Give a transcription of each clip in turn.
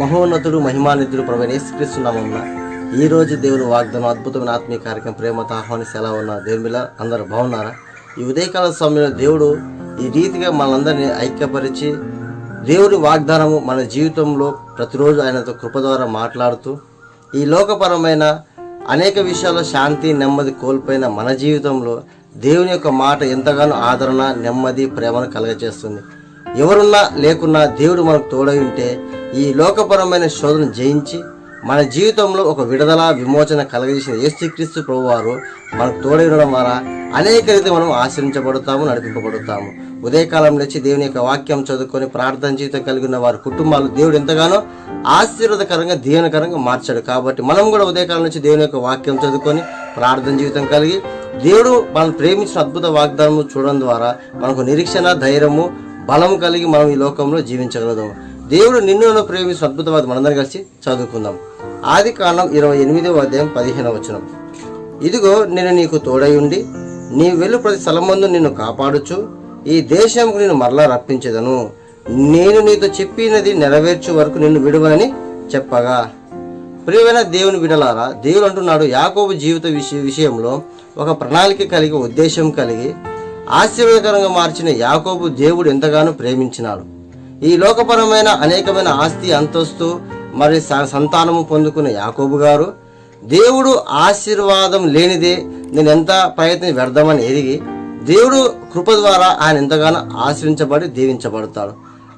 మహోన్నతుడు మహిమానిధుడు ప్రభు యేసుక్రీస్తున్నామన్న ఈ రోజు దేవుని వాగ్దానం అద్భుతమైన ఆత్మీయ కార్యక్రమం ప్రేమతో ఆహ్వానిస్తే ఎలా ఉన్నా దేవుని అందరూ బాగున్నారా? ఈ ఉదయకాల సమయంలో దేవుడు ఈ రీతిగా మనందరినీ ఐక్యపరిచి దేవుని వాగ్దానము మన జీవితంలో ప్రతిరోజు ఆయనతో కృప ద్వారా మాట్లాడుతూ ఈ లోకపరమైన అనేక విషయాల్లో శాంతి నెమ్మది కోల్పోయిన మన జీవితంలో దేవుని యొక్క మాట ఎంతగానో ఆదరణ నెమ్మది ప్రేమను కలగజేస్తుంది. ఎవరున్నా లేకున్నా దేవుడు మనకు తోడై ఉంటే ఈ లోకపరమైన శోధన జయించి మన జీవితంలో ఒక విడుదల విమోచన కలగజేసిన యేసుక్రీస్తు ప్రభు వారు మనకు తోడై ఉండడం ద్వారా అనేక రీతి మనం ఆశ్రయించబడతాము నడిపింపబడతాము. ఉదయకాలం లేచి దేవుని యొక్క వాక్యం చదువుకొని ప్రార్థన జీవితం కలిగి ఉన్న వారి కుటుంబాలు దేవుడు ఎంతగానో ఆశీర్వదకరంగా దీవెనకరంగా మార్చాడు. కాబట్టి మనం కూడా ఉదయకాలం నుంచి దేవుని యొక్క వాక్యం చదువుకొని ప్రార్థన జీవితం కలిగి దేవుడు మనం ప్రేమించిన అద్భుత వాగ్దానం చూడడం ద్వారా మనకు నిరీక్షణ ధైర్యము బలం కలిగి మనం ఈ లోకంలో జీవించగలుగుతాం దేవుడు నిన్ను నన్ను ప్రేమించిన అద్భుత మనందరం కలిసి చదువుకుందాం. ఆది కాండం ఇరవై ఎనిమిదవ అధ్యాయం పదిహేనవ వచనం. ఇదిగో నేను నీకు తోడై ఉండి నీ వెళ్ళు ప్రతి స్థలమందు నిన్ను కాపాడుచు ఈ దేశంకు నేను మరలా రప్పించదను. నేను నీతో చెప్పినది నెరవేర్చు వరకు నిన్ను విడువని చెప్పగా. ప్రియమైన దేవుని విడలారా దేవుడు అంటున్నాడు యాకోబు జీవిత విషయ విషయంలో ఒక ప్రణాళిక కలిగి ఉద్దేశం కలిగి ఆశ్చర్యకరంగా మార్చిన యాకోబు దేవుడు ఎంతగానో ప్రేమించినాడు. ఈ లోకపరమైన అనేకమైన ఆస్తి అంతస్తు మరి స- సంతానము పొందుకున్న యాకోబు గారు దేవుడు ఆశీర్వాదం లేనిదే నేను ఎంత ప్రయత్నం వ్యర్థమని ఎదిగి దేవుడు కృప ద్వారా ఆయన ఎంతగానో ఆశ్రయించబడి దీవించబడతాడు.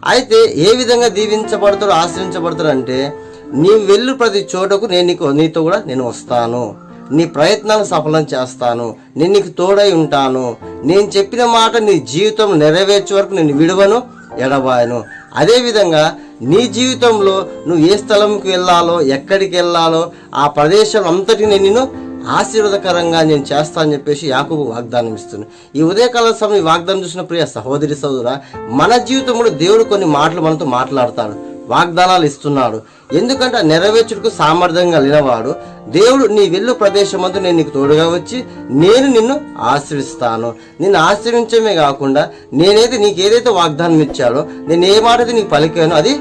అయితే ఏ విధంగా దీవించబడతాడు ఆశ్రయించబడతాడు అంటే నీవు వెళ్ళు ప్రతి చోటకు నేను నీకు నీతో కూడా నేను వస్తాను. నీ ప్రయత్నాలు సఫలం చేస్తాను. నేను నీకు తోడై ఉంటాను. నేను చెప్పిన మాట నీ జీవితం నెరవేర్చే వరకు నేను విడువను ఎడబాయను. అదేవిధంగా నీ జీవితంలో నువ్వు ఏ స్థలంకి వెళ్ళాలో ఎక్కడికి వెళ్ళాలో ఆ ప్రదేశం అంతటిని నేను ఆశీర్వదకరంగా ఆశీర్వాదకరంగా నేను చేస్తా అని చెప్పేసి యాకుబు వాగ్దానం ఇస్తున్నాను ఈ ఉదయకాల సమయం వాగ్దానం చూసిన ప్రియ సహోదరి సహోదర మన జీవితంలో దేవుడు కొన్ని మాటలు మనతో మాట్లాడతాడు. వాగ్దానాలు ఇస్తున్నాడు. ఎందుకంటే ఆ నెరవేర్చుటకు సామర్థ్యం కలిగినవాడు దేవుడు నీ వెళ్ళు ప్రదేశం అంతా నేను నీకు తోడుగా వచ్చి నేను నిన్ను ఆశ్రయిస్తాను. నిన్ను ఆశ్రయించమే కాకుండా నేనైతే నీకు ఏదైతే వాగ్దానం ఇచ్చాడో నేను ఏ మాట అయితే నీకు పలికానో అది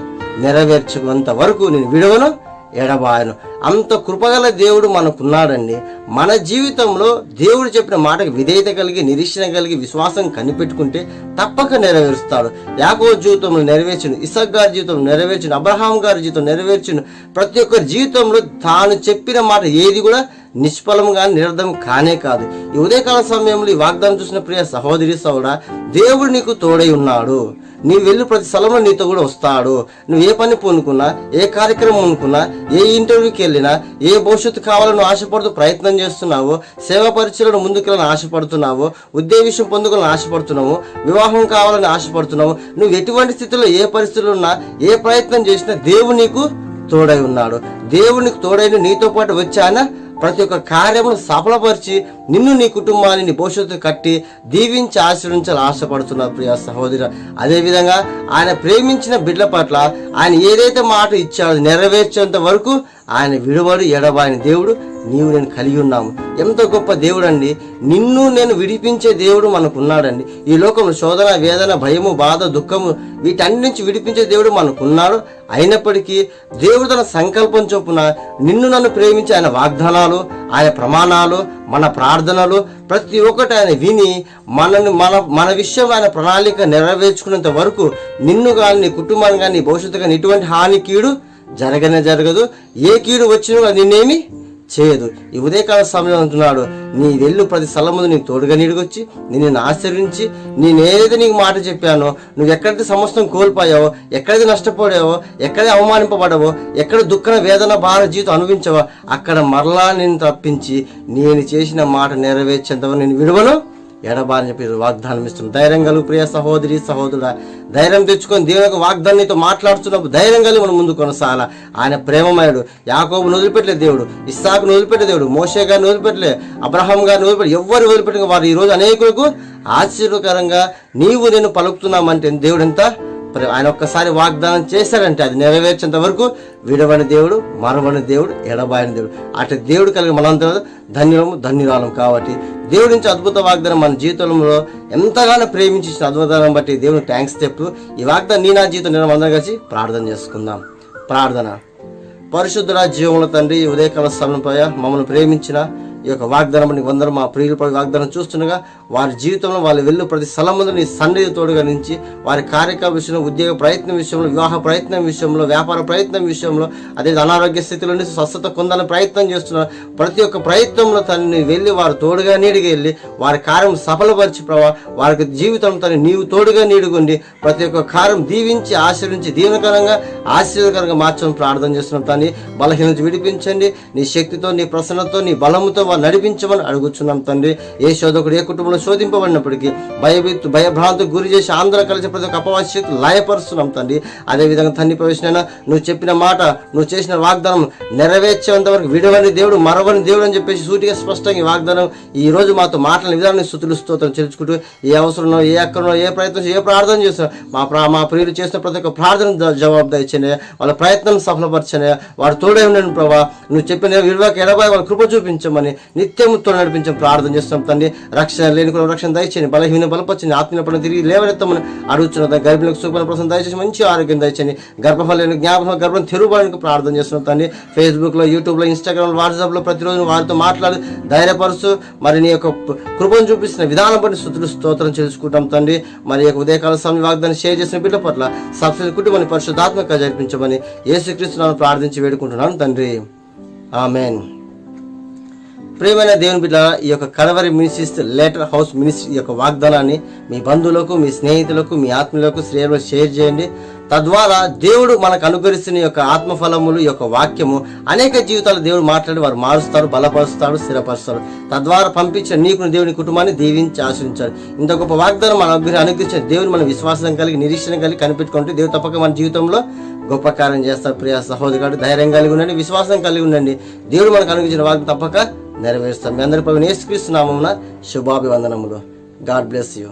నెరవేర్చుకున్నంత వరకు నేను విడవను ఎడబాయను అంత కృపగల దేవుడు మనకున్నాడండి. మన జీవితంలో దేవుడు చెప్పిన మాటకు విధేయత కలిగి నిరీక్షణ కలిగి విశ్వాసం కనిపెట్టుకుంటే తప్పక నెరవేరుస్తాడు. యాకో జీవితంలో నెరవేర్చును ఇసక్ గారి జీవితం నెరవేర్చును అబ్రహాం గారి జీవితం నెరవేర్చును ప్రతి ఒక్కరి జీవితంలో తాను చెప్పిన మాట ఏది కూడా నిష్ఫలంగా నిరర్ధం కానే కాదు. ఈ ఉదయకాల సమయంలో ఈ వాగ్దానం చూసిన ప్రియ సహోదరి సౌడ దేవుడు నీకు తోడై ఉన్నాడు. నీ వెళ్ళి ప్రతి స్థలంలో నీతో కూడా వస్తాడు. నువ్వు ఏ పని పూనుకున్నా ఏ కార్యక్రమం అనుకున్నా ఏ ఇంటర్వ్యూకి వెళ్ళినా ఏ భవిష్యత్తు కావాలని ఆశపడుతూ ప్రయత్నం చేస్తున్నావో సేవా పరిచయలను ముందుకెళ్ళని ఆశపడుతున్నావో ఉద్యోగం పొందుకోవాలని ఆశపడుతున్నావు వివాహం కావాలని ఆశపడుతున్నావు నువ్వు ఎటువంటి స్థితిలో ఏ పరిస్థితులు ఉన్నా ఏ ప్రయత్నం చేసినా దేవుడు నీకు తోడై ఉన్నాడు. దేవునికి తోడైన నీతో పాటు వచ్చాన? ప్రతి ఒక్క కార్యమును సఫలపరిచి నిన్ను నీ కుటుంబాన్ని నీ భవిష్యత్తు కట్టి దీవించి ఆశ్రయించాలని ఆశపడుతున్న ప్రియ సహోదరు అదేవిధంగా ఆయన ప్రేమించిన బిడ్డల పట్ల ఆయన ఏదైతే మాట ఇచ్చాడో నెరవేర్చేంత వరకు ఆయన విడువడు ఎడబాయని దేవుడు. నీవు నేను కలిగి ఉన్నాము. ఎంత గొప్ప దేవుడు అండి నిన్ను నేను విడిపించే దేవుడు మనకున్నాడండి. ఈ లోకంలో శోధన వేదన భయము బాధ దుఃఖము వీటన్ని నుంచి విడిపించే దేవుడు మనకున్నాడు. అయినప్పటికీ దేవుడు తన సంకల్పం చొప్పున నిన్ను నన్ను ప్రేమించే ఆయన వాగ్దానాలు ఆయన ప్రమాణాలు మన ప్రార్థనలు ప్రతి ఒక్కటి ఆయన విని మనని మన మన విషయం ఆయన ప్రణాళిక నెరవేర్చుకునేంత వరకు నిన్ను కానీ నీ కుటుంబాన్ని కానీ భవిష్యత్తు కానీ ఎటువంటి హాని కీడు జరగనే జరగదు. ఏ కీడు వచ్చినా నిన్నేమి చేయదు. ఈ ఉదయకాల సమయం అంటున్నాడు. నీ వెళ్ళు ప్రతి స్థలం ముందు నీకు తోడుగా నీడుకొచ్చి నేను నిన్ను ఆశ్రయించి నేనేది నీకు మాట చెప్పానో నువ్వు ఎక్కడైతే సమస్తం కోల్పోయావో ఎక్కడైతే నష్టపోయావో ఎక్కడైతే అవమానింపబడవో ఎక్కడ దుఃఖ వేదన భార జీవితం అనుభవించావో అక్కడ మరలా నేను తప్పించి నేను చేసిన మాట నెరవేర్చేంతవరకు నేను విడువను. ఎడబారిన చెప్పి వాగ్దానం ఇస్తున్నాను ధైర్యం కలుగు ప్రియ సహోదరి సహోదరుడా. ధైర్యం తెచ్చుకొని దేవుని యొక్క వాగ్దానం నీతో మాట్లాడుతున్నప్పుడు ధైర్యం కలిగి మనం ముందు కొనసాగాల ఆయన ప్రేమమయుడు. యాకోబును వదిలిపెట్టలే దేవుడు. ఇస్సాకును వదిలిపెట్టే దేవుడు. మోషే గారిని వదిలిపెట్టలే అబ్రహాం గారిని వదిలిపెట్టి ఎవరు వదిలిపెట్టిన వారు ఈరోజు అనేకులకు ఆశ్చర్యకరంగా నీవు నేను పలుకుతున్నామంటే దేవుడు ఎంత ఆయన ఒక్కసారి వాగ్దానం చేశారంటే అది నెరవేర్చేంత వరకు విడవని దేవుడు మరవని దేవుడు ఎడబాయని దేవుడు. అటు దేవుడు కలిగి మనందరం ధన్యులము ధన్యురాలం కాబట్టి దేవుడి నుంచి అద్భుత వాగ్దానం మన జీవితంలో ఎంతగానో ప్రేమించిన అద్భుతాలను బట్టి దేవుని థ్యాంక్స్ చెప్తూ ఈ వాగ్దానం నీ నా జీవితం నేను అందరం కలిసి ప్రార్థన చేసుకుందాం. ప్రార్థన. పరిశుద్ధుల జీవముల తండ్రి ఉదయకాల సమయంపై మమ్మల్ని ప్రేమించిన ఈ యొక్క వాగ్దానం నీకు వందరు మా ప్రియుల వాగ్దానం చూస్తుండగా వారి జీవితంలో వాళ్ళు వెళ్ళు ప్రతి స్థలం ముందు నీ సన్నిధి తోడుగా నుంచి వారి కార్యక్రమ విషయంలో ఉద్యోగ ప్రయత్నం విషయంలో వివాహ ప్రయత్నం విషయంలో వ్యాపార ప్రయత్నం విషయంలో అదే అనారోగ్య స్థితిలో నుంచి స్వస్థత పొందాలని ప్రయత్నం చేస్తున్నారు ప్రతి ఒక్క ప్రయత్నంలో తనని వెళ్ళి వారు తోడుగా నీడిగా వెళ్ళి వారి కార్యం సఫలపరిచి ప్రభా వారికి జీవితం తను నీవు తోడుగా నీడుగుండి ప్రతి ఒక్క కార్యం దీవించి ఆశీర్వించి దీవెనకరంగా ఆశీర్వకరంగా మార్చడం ప్రార్థన చేస్తున్నాం తని బలహీన విడిపించండి. నీ శక్తితో నీ ప్రసన్నతో నీ బలముతో నడిపించమని అడుగుచున్నాం తండ్రి. ఏ శోధకుడు ఏ కుటుంబంలో శోధింపబడినప్పటికీ భయభీతు భయభ్రాంతికి గురి చేసి ఆంధ్ర కలిసి ప్రతి ఒక్క అపవాస్యత లయపరుస్తున్నాం తండ్రి. అదేవిధంగా తండ్రి ప్రవేశనైనా నువ్వు చెప్పిన మాట నువ్వు చేసిన వాగ్దానం నెరవేర్చేంత వరకు విడవని దేవుడు మరవని దేవుడు అని చెప్పేసి సూటిగా స్పష్టంగా ఈ వాగ్దానం ఈ రోజు మాతో మాటల విధానాన్ని స్థుతులు స్తోత్రం చేర్చుకుంటూ ఏ అవసరంలో ఏ అక్కడో ఏ ప్రయత్నం ఏ ప్రార్థన చేస్తున్నా మా ప్రా మా ప్రియులు చేసిన ప్రతి ఒక్క ప్రార్థన జ- జవాబు వాళ్ళ ప్రయత్నం సఫలపరచనే. వాడు తోడే ఉండండి ప్రభా. నువ్వు చెప్పిన విలువకి ఎడబాయి వాళ్ళ కృప చూపించమని నిత్యము త్వర నడిపించమని ప్రార్థన చేస్తాం తండ్రి. రక్షణ లేని కూడా రక్షణ దయచేయండి. బలహీన బలపరచండి ఆత్మీయపడిన తిరిగి లేవనెత్తమని అడుగుతున్న గర్భిణులకు సూపర్ ప్రసన్న దయచేసి మంచి ఆరోగ్యం దయచేయండి. గర్భఫలం జ్ఞాపకం గర్భం తెరువడానికి ప్రార్థన చేస్తున్నాం తండ్రి. ఫేస్బుక్లో యూట్యూబ్లో ఇన్స్టాగ్రామ్లో వాట్సాప్లో ప్రతిరోజు వారితో మాట్లాడి ధైర్యపరుస్తూ మరి నీ యొక్క కృపను చూపిస్తున్న విధానం బట్టి స్థుతులు స్తోత్రం చేసుకుంటాం తండ్రి. మరి ఈ యొక్క ఉదయకాల సమయం వాగ్దాన్ని షేర్ చేసిన బిడ్డ పట్ల సబ్సిడీ కుటుంబాన్ని పరిశుద్ధాత్మక జరిపించమని యేసుక్రీస్తునాను ప్రార్థించి వేడుకుంటున్నాను తండ్రి. ఆమెన్ ప్రియమైన దేవుని బిడ్డ ఈ యొక్క Calvary ministries latter house ministry యొక్క వాగ్దానాన్ని మీ బంధువులకు మీ స్నేహితులకు మీ ఆత్మీయులకు శ్రేయలు షేర్ చేయండి. తద్వారా దేవుడు మనకు అనుగ్రహిస్తున్న యొక్క ఆత్మఫలములు ఈ యొక్క వాక్యము అనేక జీవితాలు దేవుడు మాట్లాడి వారు మారుస్తారు బలపరుస్తాడు స్థిరపరుస్తాడు తద్వారా పంపించిన నీకు దేవుని కుటుంబాన్ని దీవించి ఆశ్రయించాడు ఇంత గొప్ప వాగ్దానం మన అనుగ్రహించిన దేవుని మన విశ్వాసం కలిగి నిరీక్షణ కలిగి కనిపెట్టుకుంటే దేవుడు తప్పక మన జీవితంలో గొప్ప కార్యం చేస్తారు. ప్రియ సహోదరుడు ధైర్యం కలిగి ఉండండి విశ్వాసం కలిగి ఉండండి. దేవుడు మనకు అనుగ్రహించిన వాగ్దానం తప్పక నెరవేరుస్తాం. మీ అందరి పైన యేసుక్రీస్తు శుభాభివందనములు. God bless you.